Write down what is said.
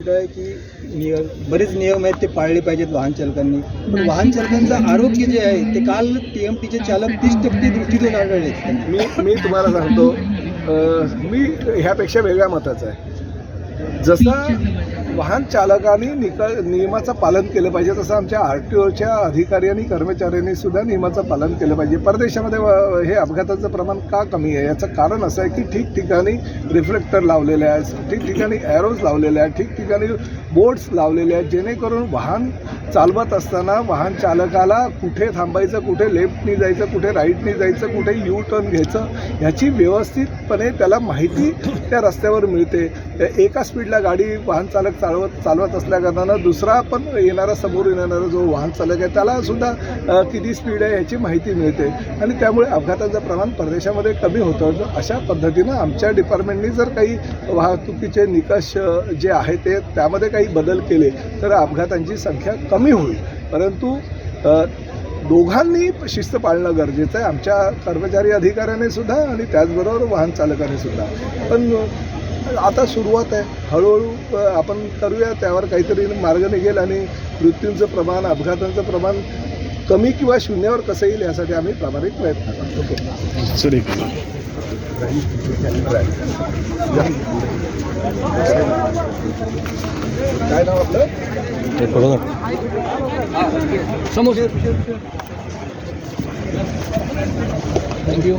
की नियम बरेच नियम आहेत ते पाळले पाहिजेत वाहन चालकांनी पण वाहन चालकांचं आरोग्य जे आहे ते काल टी एम टीचे चालक तीस टक्के दृष्टीतून आढळले. मी मी तुम्हाला सांगतो मी ह्यापेक्षा वेगळ्या मताचा आहे जसं वाहन चालकांनी निक नियमाचं पालन केलं पाहिजे तसं आमच्या आर टी ओच्या अधिकारी आणि कर्मचाऱ्यांनी सुद्धा नियमाचं पालन केलं पाहिजे. परदेशामध्ये व- हे अपघाताचं प्रमाण का कमी आहे? याचं कारण असं आहे की ठिकठिकाणी रिफ्लेक्टर लावलेले आहेत ठिकठिकाणी ॲरोज लावलेले आहेत ठिकठिकाणी बोर्ड्स लावलेले आहेत जेणेकरून वाहन चालवत असताना वाहन चालकाला कुठे थांबायचं कुठे लेफ्टनी जायचं कुठे राईटनी जायचं कुठे यू टर्न घ्यायचं ह्याची व्यवस्थितपणे त्याला माहिती त्या रस्त्यावर मिळते. एका स्पीडला गाडी वाहन चालक चालवत चालवत असल्याकारणानं दुसरा पण येणारा समोर येणारा जो वाहन चालक आहे त्यालासुद्धा किती स्पीड आहे याची माहिती मिळते. आणि त्यामुळे अपघाताचं प्रमाण परदेशामध्ये कमी होतं. जर अशा पद्धतीनं आमच्या डिपार्टमेंटनी जर काही वाहतुकीचे निकष जे आहे ते त्यामध्ये काही बदल केले तर अपघातांची संख्या कमी होईल. परंतु दोघांनी शिस्त पाळणं गरजेचं आहे. आमच्या कर्मचारी अधिकाऱ्याने सुद्धा आणि त्याचबरोबर वाहन चालकाने सुद्धा. पण आता सुरुवात आहे. हळूहळू आपण करूया. त्यावर काहीतरी मार्ग निघेल आणि मृत्यूंचं प्रमाण अपघातांचं प्रमाण कमी किंवा शून्यावर कसं येईल यासाठी आम्ही प्रामाणिक प्रयत्न करतो. काय नाव आपलं? थँक्यू